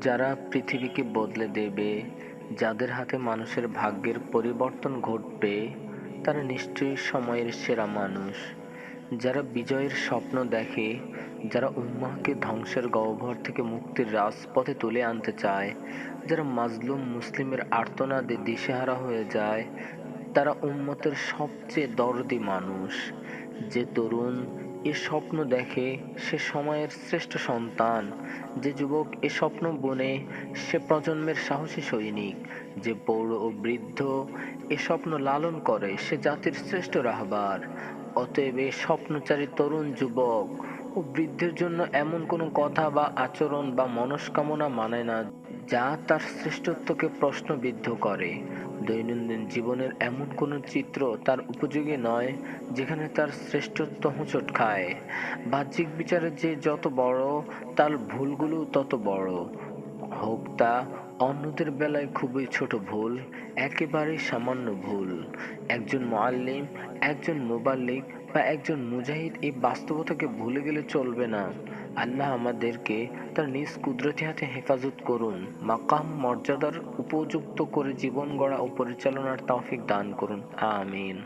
যারা পৃথিবীকে বদলে দেবে, যাদের হাতে মানুষের ভাগ্যের পরিবর্তন ঘটবে, তারা নিশ্চয়ই সময়ের সেরা মানুষ। যারা বিজয়ের স্বপ্ন দেখে, যারা উম্মাহকে ধ্বংসের গহ্বর থেকে মুক্তির রাজপথে তুলে আনতে চায়, যারা মাজলুম মুসলিমের আর্তনাদে দিশেহারা হয়ে যায় তারা উম্মতের সবচেয়ে দরদি মানুষ। যে তরুণ এ স্বপ্ন দেখে, সে সময়ের শ্রেষ্ঠ সন্তান। যে যুবক এ স্বপ্ন বনে, সে প্রজন্মের সাহসী সৈনিক। যে পৌর ও বৃদ্ধ এ স্বপ্ন লালন করে, সে জাতির শ্রেষ্ঠ রাহবার। অতএব এ স্বপ্নচারী তরুণ যুবক ও বৃদ্ধের জন্য এমন কোনো কথা বা আচরণ বা মনস্কামনা মানে না। যা তার শ্রেষ্ঠত্বকে প্রশ্নবিদ্ধ করে। দৈনন্দিন জীবনের এমন কোনো চিত্র তার উপযোগী নয়, যেখানে তার শ্রেষ্ঠত্ব হোঁচট খায়। বাহ্যিক বিচারে যে যত বড়, তার ভুলগুলো তত বড়। হোক তা অন্যদের বেলায় খুবই ছোট ভুল, একেবারেই সামান্য ভুল। একজন মোয়াল্লিম, একজন মোবাল্লিক বা একজন মুজাহিদ এই বাস্তবতাকে ভুলে গেলে চলবে না। আল্লাহ আমাদেরকে তার নিজ কুদরতি হাতে হেফাজত করুন, মাকাম মর্যাদার উপযুক্ত করে জীবন গড়া ও পরিচালনার তৌফিক দান করুন। আমিন।